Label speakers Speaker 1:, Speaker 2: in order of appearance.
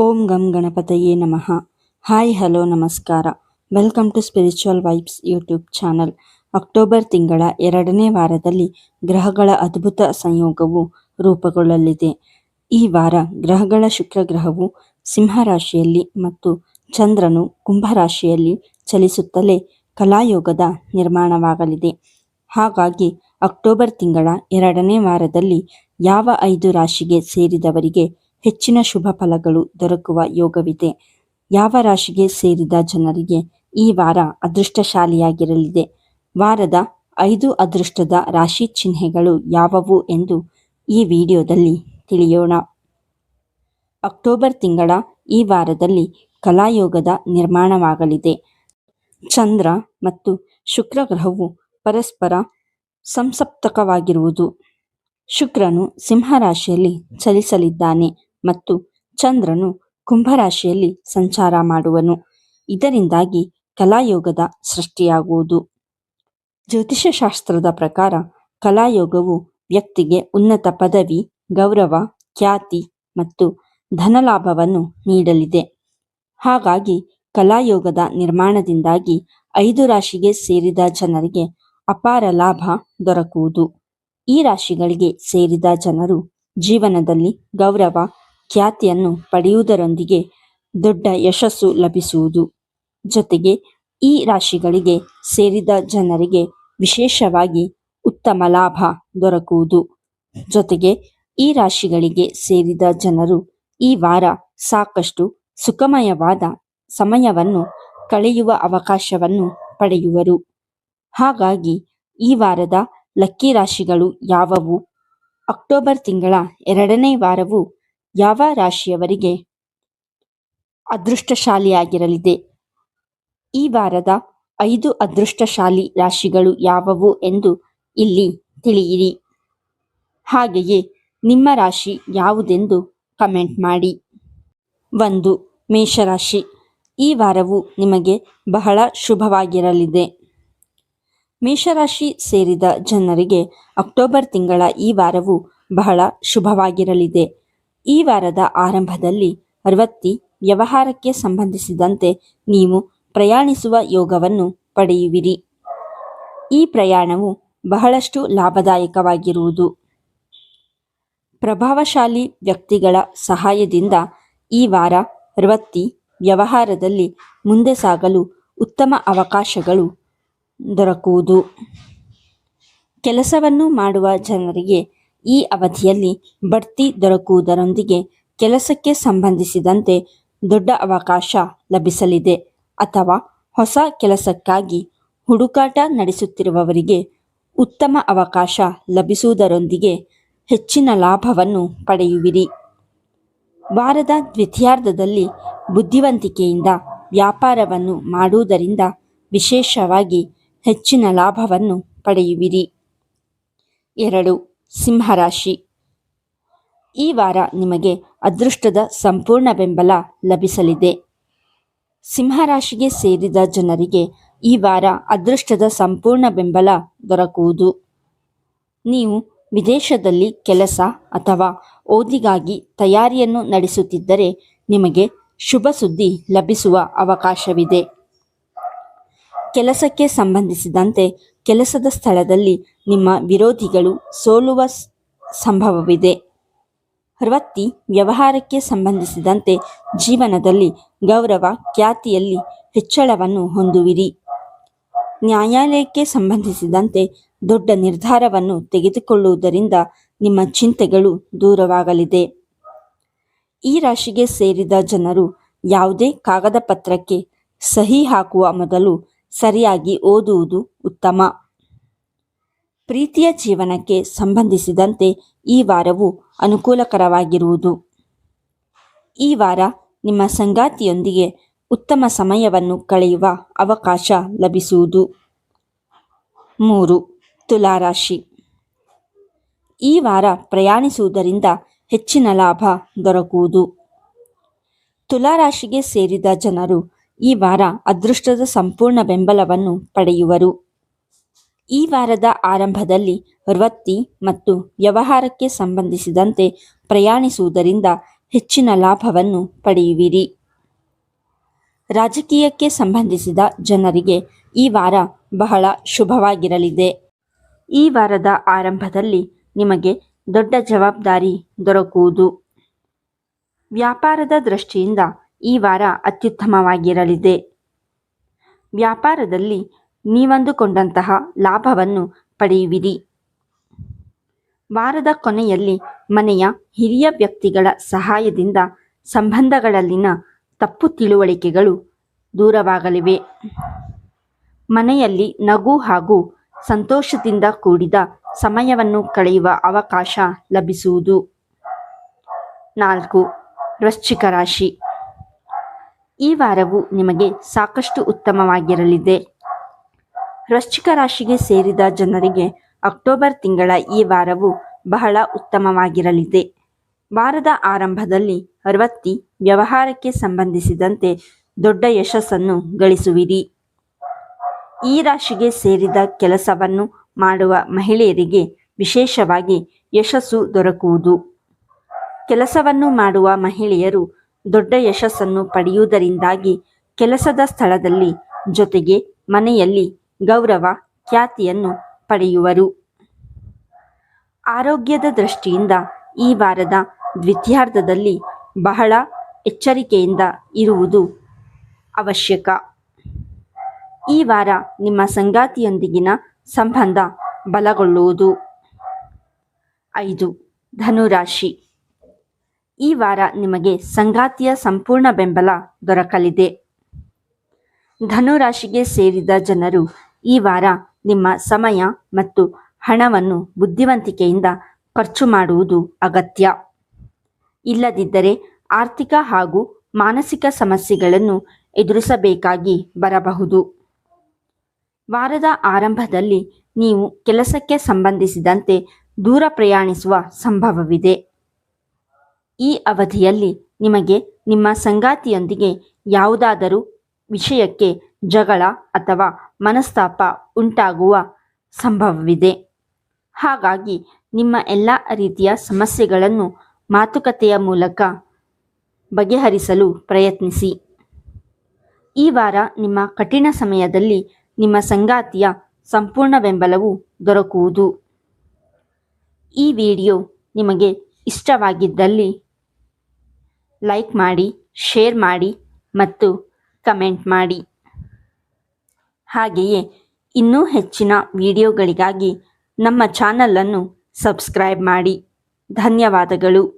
Speaker 1: ಓಂ ಗಂ ಗಣಪತಯೇ ನಮಃ. ಹಾಯ್, ಹಲೋ, ನಮಸ್ಕಾರ. Welcome to spiritual vibes YouTube channel. October ತಿಂಗಳ ಎರಡನೇ ವಾರದಲ್ಲಿ ಗ್ರಹಗಳ ಅದ್ಭುತ ಸಂಯೋಗವು ರೂಪುಗೊಳ್ಳಲಿದೆ. ಈ ವಾರ ಗ್ರಹಗಳ ಶುಕ್ರ ಗ್ರಹವು ಸಿಂಹ ರಾಶಿಯಲ್ಲಿ ಮತ್ತು ಚಂದ್ರನು ಕುಂಭ ರಾಶಿಯಲ್ಲಿ ಚಲಿಸುತ್ತಲೇ ಕಲಾಯೋಗದ ನಿರ್ಮಾಣವಾಗಲಿದೆ. ಹಾಗಾಗಿ ಅಕ್ಟೋಬರ್ ತಿಂಗಳ ಎರಡನೇ ವಾರದಲ್ಲಿ ಯಾವ ಐದು ರಾಶಿಗೆ ಸೇರಿದವರಿಗೆ ಹೆಚ್ಚಿನ ಶುಭ ಫಲಗಳು ದೊರಕುವ ಯೋಗವಿದೆ. ಯಾವ ರಾಶಿಗೆ ಸೇರಿದ ಜನರಿಗೆ ಈ ವಾರ ಅದೃಷ್ಟಶಾಲಿಯಾಗಿರಲಿದೆ? ವಾರದ ಐದು ಅದೃಷ್ಟದ ರಾಶಿ ಚಿಹ್ನೆಗಳು ಯಾವುವು ಎಂದು ಈ ವಿಡಿಯೋದಲ್ಲಿ ತಿಳಿಯೋಣ. ಅಕ್ಟೋಬರ್ ತಿಂಗಳ ಈ ವಾರದಲ್ಲಿ ಕಲಾಯೋಗದ ನಿರ್ಮಾಣವಾಗಲಿದೆ. ಚಂದ್ರ ಮತ್ತು ಶುಕ್ರ ಗ್ರಹವು ಪರಸ್ಪರ ಸಂಸಪ್ತಕವಾಗಿರುವುದು. ಶುಕ್ರನು ಸಿಂಹರಾಶಿಯಲ್ಲಿ ಚಲಿಸಲಿದ್ದಾನೆ. ಮತ್ತು ಚಂದ್ರನು ಕುಂಭರಾಶಿಯಲ್ಲಿ ಸಂಚಾರ ಮಾಡುವನು. ಇದರಿಂದಾಗಿ ಕಲಾಯೋಗದ ಸೃಷ್ಟಿಯಾಗುವುದು. ಜ್ಯೋತಿಷಶಾಸ್ತ್ರದ ಪ್ರಕಾರ ಕಲಾಯೋಗವು ವ್ಯಕ್ತಿಗೆ ಉನ್ನತ ಪದವಿ, ಗೌರವ, ಖ್ಯಾತಿ ಮತ್ತು ಧನಲಾಭವನ್ನು ನೀಡಲಿದೆ. ಹಾಗಾಗಿ ಕಲಾಯೋಗದ ನಿರ್ಮಾಣದಿಂದಾಗಿ ಐದು ರಾಶಿಗೆ ಸೇರಿದ ಜನರಿಗೆ ಅಪಾರ ಲಾಭ ದೊರಕುವುದು. ಈ ರಾಶಿಗಳಿಗೆ ಸೇರಿದ ಜನರು ಜೀವನದಲ್ಲಿ ಗೌರವ ಖ್ಯಾತಿಯನ್ನು ಪಡೆಯುವುದರೊಂದಿಗೆ ದೊಡ್ಡ ಯಶಸ್ಸು ಲಭಿಸುವುದು. ಜೊತೆಗೆ ಈ ರಾಶಿಗಳಿಗೆ ಸೇರಿದ ಜನರಿಗೆ ವಿಶೇಷವಾಗಿ ಉತ್ತಮ ಲಾಭ ದೊರಕುವುದು. ಜೊತೆಗೆ ಈ ರಾಶಿಗಳಿಗೆ ಸೇರಿದ ಜನರು ಈ ವಾರ ಸಾಕಷ್ಟು ಸುಖಮಯವಾದ ಸಮಯವನ್ನು ಕಳೆಯುವ ಅವಕಾಶವನ್ನು ಪಡೆಯುವರು. ಹಾಗಾಗಿ ಈ ವಾರದ ಲಕ್ಕಿ ರಾಶಿಗಳು ಯಾವುವು? ಅಕ್ಟೋಬರ್ ತಿಂಗಳ ಎರಡನೇ ವಾರವು ಯಾವ ರಾಶಿಯವರಿಗೆ ಅದೃಷ್ಟಶಾಲಿಯಾಗಿರಲಿದೆ? ಈ ವಾರದ ಐದು ಅದೃಷ್ಟಶಾಲಿ ರಾಶಿಗಳು ಯಾವುವು ಎಂದು ಇಲ್ಲಿ ತಿಳಿಯಿರಿ. ಹಾಗೆಯೇ ನಿಮ್ಮ ರಾಶಿ ಯಾವುದೆಂದು ಕಮೆಂಟ್ ಮಾಡಿ. ಒಂದು, ಮೇಷರಾಶಿ. ಈ ವಾರವು ನಿಮಗೆ ಬಹಳ ಶುಭವಾಗಿರಲಿದೆ. ಮೇಷರಾಶಿ ಸೇರಿದ ಜನರಿಗೆ ಅಕ್ಟೋಬರ್ ತಿಂಗಳ ಈ ವಾರವು ಬಹಳ ಶುಭವಾಗಿರಲಿದೆ. ಈ ವಾರದ ಆರಂಭದಲ್ಲಿ ವೃತ್ತಿ ವ್ಯವಹಾರಕ್ಕೆ ಸಂಬಂಧಿಸಿದಂತೆ ನೀವು ಪ್ರಯಾಣಿಸುವ ಯೋಗವನ್ನು ಪಡೆಯುವಿರಿ. ಈ ಪ್ರಯಾಣವು ಬಹಳಷ್ಟು ಲಾಭದಾಯಕವಾಗಿರುವುದು. ಪ್ರಭಾವಶಾಲಿ ವ್ಯಕ್ತಿಗಳ ಸಹಾಯದಿಂದ ಈ ವಾರ ವೃತ್ತಿ ವ್ಯವಹಾರದಲ್ಲಿ ಮುಂದೆ ಸಾಗಲು ಉತ್ತಮ ಅವಕಾಶಗಳು ದೊರಕುವುದು. ಕೆಲಸವನ್ನು ಮಾಡುವ ಜನರಿಗೆ ಈ ಅವಧಿಯಲ್ಲಿ ಬಡ್ತಿ ದೊರಕುವುದರೊಂದಿಗೆ ಕೆಲಸಕ್ಕೆ ಸಂಬಂಧಿಸಿದಂತೆ ದೊಡ್ಡ ಅವಕಾಶ ಲಭಿಸಲಿದೆ ಅಥವಾ ಹೊಸ ಕೆಲಸಕ್ಕಾಗಿ ಹುಡುಕಾಟ ನಡೆಸುತ್ತಿರುವವರಿಗೆ ಉತ್ತಮ ಅವಕಾಶ ಲಭಿಸುವುದರೊಂದಿಗೆ ಹೆಚ್ಚಿನ ಲಾಭವನ್ನು ಪಡೆಯುವಿರಿ. ವಾರದ ದ್ವಿತೀಯಾರ್ಧದಲ್ಲಿ ಬುದ್ಧಿವಂತಿಕೆಯಿಂದ ವ್ಯಾಪಾರವನ್ನು ಮಾಡುವುದರಿಂದ ವಿಶೇಷವಾಗಿ ಹೆಚ್ಚಿನ ಲಾಭವನ್ನು ಪಡೆಯುವಿರಿ. ಎರಡು. ಸಿಂಹರಾಶಿ. ಈ ವಾರ ನಿಮಗೆ ಅದೃಷ್ಟದ ಸಂಪೂರ್ಣ ಬೆಂಬಲ ಲಭಿಸಲಿದೆ. ಸಿಂಹರಾಶಿಗೆ ಸೇರಿದ ಜನರಿಗೆ ಈ ವಾರ ಅದೃಷ್ಟದ ಸಂಪೂರ್ಣ ಬೆಂಬಲ ದೊರಕುವುದು. ನೀವು ವಿದೇಶದಲ್ಲಿ ಕೆಲಸ ಅಥವಾ ಓದಿಗಾಗಿ ತಯಾರಿಯನ್ನು ನಡೆಸುತ್ತಿದ್ದರೆ ನಿಮಗೆ ಶುಭ ಸುದ್ದಿ ಲಭಿಸುವ ಅವಕಾಶವಿದೆ. ಕೆಲಸಕ್ಕೆ ಸಂಬಂಧಿಸಿದಂತೆ ಕೆಲಸದ ಸ್ಥಳದಲ್ಲಿ ನಿಮ್ಮ ವಿರೋಧಿಗಳು ಸೋಲುವ ಸಂಭವವಿದೆ. ವೃತ್ತಿ ವ್ಯವಹಾರಕ್ಕೆ ಸಂಬಂಧಿಸಿದಂತೆ ಜೀವನದಲ್ಲಿ ಗೌರವ ಖ್ಯಾತಿಯಲ್ಲಿ ಹೆಚ್ಚಳವನ್ನು ಹೊಂದುವಿರಿ. ನ್ಯಾಯಾಲಯಕ್ಕೆ ಸಂಬಂಧಿಸಿದಂತೆ ದೊಡ್ಡ ನಿರ್ಧಾರವನ್ನು ತೆಗೆದುಕೊಳ್ಳುವುದರಿಂದ ನಿಮ್ಮ ಚಿಂತೆಗಳು ದೂರವಾಗಲಿದೆ. ಈ ರಾಶಿಗೆ ಸೇರಿದ ಜನರು ಯಾವುದೇ ಕಾಗದ ಪತ್ರಕ್ಕೆ ಸಹಿ ಹಾಕುವ ಮೊದಲು ಸರಿಯಾಗಿ ಓದುವುದು ಉತ್ತಮ. ಪ್ರೀತಿಯ ಜೀವನಕ್ಕೆ ಸಂಬಂಧಿಸಿದಂತೆ ಈ ವಾರವು ಅನುಕೂಲಕರವಾಗಿರುವುದು. ಈ ವಾರ ನಿಮ್ಮ ಸಂಗಾತಿಯೊಂದಿಗೆ ಉತ್ತಮ ಸಮಯವನ್ನು ಕಳೆಯುವ ಅವಕಾಶ ಲಭಿಸುವುದು. ಮೂರು, ತುಲಾರಾಶಿ. ಈ ವಾರ ಪ್ರಯಾಣಿಸುವುದರಿಂದ ಹೆಚ್ಚಿನ ಲಾಭ ದೊರಕುವುದು. ತುಲಾರಾಶಿಗೆ ಸೇರಿದ ಜನರು ಈ ವಾರ ಅದೃಷ್ಟದ ಸಂಪೂರ್ಣ ಬೆಂಬಲವನ್ನು ಪಡೆಯುವರು. ಈ ವಾರದ ಆರಂಭದಲ್ಲಿ ವೃತ್ತಿ ಮತ್ತು ವ್ಯವಹಾರಕ್ಕೆ ಸಂಬಂಧಿಸಿದಂತೆ ಪ್ರಯಾಣಿಸುವುದರಿಂದ ಹೆಚ್ಚಿನ ಲಾಭವನ್ನು ಪಡೆಯುವಿರಿ. ರಾಜಕೀಯಕ್ಕೆ ಸಂಬಂಧಿಸಿದ ಜನರಿಗೆ ಈ ವಾರ ಬಹಳ ಶುಭವಾಗಿರಲಿದೆ. ಈ ವಾರದ ಆರಂಭದಲ್ಲಿ ನಿಮಗೆ ದೊಡ್ಡ ಜವಾಬ್ದಾರಿ ದೊರಕುವುದು. ವ್ಯಾಪಾರದ ದೃಷ್ಟಿಯಿಂದ ಈ ವಾರ ಅತ್ಯುತ್ತಮವಾಗಿರಲಿದೆ. ವ್ಯಾಪಾರದಲ್ಲಿ ನೀವಂದುಕೊಂಡಂತಹ ಲಾಭವನ್ನು ಪಡೆಯುವಿರಿ. ವಾರದ ಕೊನೆಯಲ್ಲಿ ಮನೆಯ ಹಿರಿಯ ವ್ಯಕ್ತಿಗಳ ಸಹಾಯದಿಂದ ಸಂಬಂಧಗಳಲ್ಲಿನ ತಪ್ಪು ತಿಳುವಳಿಕೆಗಳು ದೂರವಾಗಲಿವೆ. ಮನೆಯಲ್ಲಿ ನಗು ಹಾಗೂ ಸಂತೋಷದಿಂದ ಕೂಡಿದ ಸಮಯವನ್ನು ಕಳೆಯುವ ಅವಕಾಶ ಲಭಿಸುವುದು. ನಾಲ್ಕು, ವೃಶ್ಚಿಕ ರಾಶಿ. ಈ ವಾರವು ನಿಮಗೆ ಸಾಕಷ್ಟು ಉತ್ತಮವಾಗಿರಲಿದೆ. ವೃಶ್ಚಿಕ ರಾಶಿಗೆ ಸೇರಿದ ಜನರಿಗೆ ಅಕ್ಟೋಬರ್ ತಿಂಗಳ ಈ ವಾರವು ಬಹಳ ಉತ್ತಮವಾಗಿರಲಿದೆ. ವಾರದ ಆರಂಭದಲ್ಲಿ ಅರವತ್ತಿ ವ್ಯವಹಾರಕ್ಕೆ ಸಂಬಂಧಿಸಿದಂತೆ ದೊಡ್ಡ ಯಶಸ್ಸನ್ನು ಗಳಿಸುವಿರಿ. ಈ ರಾಶಿಗೆ ಸೇರಿದ ಕೆಲಸವನ್ನು ಮಾಡುವ ಮಹಿಳೆಯರಿಗೆ ವಿಶೇಷವಾಗಿ ಯಶಸ್ಸು ದೊರಕುವುದು. ಕೆಲಸವನ್ನು ಮಾಡುವ ಮಹಿಳೆಯರು ದೊಡ್ಡ ಯಶಸ್ಸನ್ನು ಪಡೆಯುವುದರಿಂದಾಗಿ ಕೆಲಸದ ಸ್ಥಳದಲ್ಲಿ ಜೊತೆಗೆ ಮನೆಯಲ್ಲಿ ಗೌರವ, ಖ್ಯಾತಿಯನ್ನು ಪಡೆಯುವರು. ಆರೋಗ್ಯದ ದೃಷ್ಟಿಯಿಂದ ಈ ವಾರದ ದ್ವಿತೀಯಾರ್ಧದಲ್ಲಿ ಬಹಳ ಎಚ್ಚರಿಕೆಯಿಂದ ಇರುವುದು ಅವಶ್ಯಕ. ಈ ವಾರ ನಿಮ್ಮ ಸಂಗಾತಿಯೊಂದಿಗಿನ ಸಂಬಂಧ ಬಲಗೊಳ್ಳುವುದು. ಐದು, ಧನುರಾಶಿ. ಈ ವಾರ ನಿಮಗೆ ಸಂಗಾತಿಯ ಸಂಪೂರ್ಣ ಬೆಂಬಲ ದೊರಕಲಿದೆ. ಧನುರಾಶಿಗೆ ಸೇರಿದ ಜನರು ಈ ವಾರ ನಿಮ್ಮ ಸಮಯ ಮತ್ತು ಹಣವನ್ನು ಬುದ್ಧಿವಂತಿಕೆಯಿಂದ ಖರ್ಚು ಮಾಡುವುದು ಅಗತ್ಯ. ಇಲ್ಲದಿದ್ದರೆ ಆರ್ಥಿಕ ಹಾಗೂ ಮಾನಸಿಕ ಸಮಸ್ಯೆಗಳನ್ನು ಎದುರಿಸಬೇಕಾಗಿ ಬರಬಹುದು. ವಾರದ ಆರಂಭದಲ್ಲಿ ನೀವು ಕೆಲಸಕ್ಕೆ ಸಂಬಂಧಿಸಿದಂತೆ ದೂರ ಪ್ರಯಾಣಿಸುವ ಸಂಭವವಿದೆ. ಈ ಅವಧಿಯಲ್ಲಿ ನಿಮಗೆ ನಿಮ್ಮ ಸಂಗಾತಿಯೊಂದಿಗೆ ಯಾವುದಾದರೂ ವಿಷಯಕ್ಕೆ ಜಗಳ ಅಥವಾ ಮನಸ್ತಾಪ ಉಂಟಾಗುವ ಸಂಭವವಿದೆ. ಹಾಗಾಗಿ ನಿಮ್ಮ ಎಲ್ಲ ರೀತಿಯ ಸಮಸ್ಯೆಗಳನ್ನು ಮಾತುಕತೆಯ ಮೂಲಕ ಬಗೆಹರಿಸಲು ಪ್ರಯತ್ನಿಸಿ. ಈ ವಾರ ನಿಮ್ಮ ಕಠಿಣ ಸಮಯದಲ್ಲಿ ನಿಮ್ಮ ಸಂಗಾತಿಯ ಸಂಪೂರ್ಣ ಬೆಂಬಲವು ದೊರಕುವುದು. ಈ ವಿಡಿಯೋ ನಿಮಗೆ ಇಷ್ಟವಾಗಿದ್ದಲ್ಲಿ ಲೈಕ್ ಮಾಡಿ ಶೇರ್ ಮಾಡಿ ಮತ್ತು ಕಮೆಂಟ್ ಮಾಡಿ. ಹಾಗೆಯೇ ಇನ್ನೂ ಹೆಚ್ಚಿನ ವಿಡಿಯೋಗಳಿಗಾಗಿ ನಮ್ಮ ಚಾನಲನ್ನು ಸಬ್ಸ್ಕ್ರೈಬ್ ಮಾಡಿ. ಧನ್ಯವಾದಗಳು.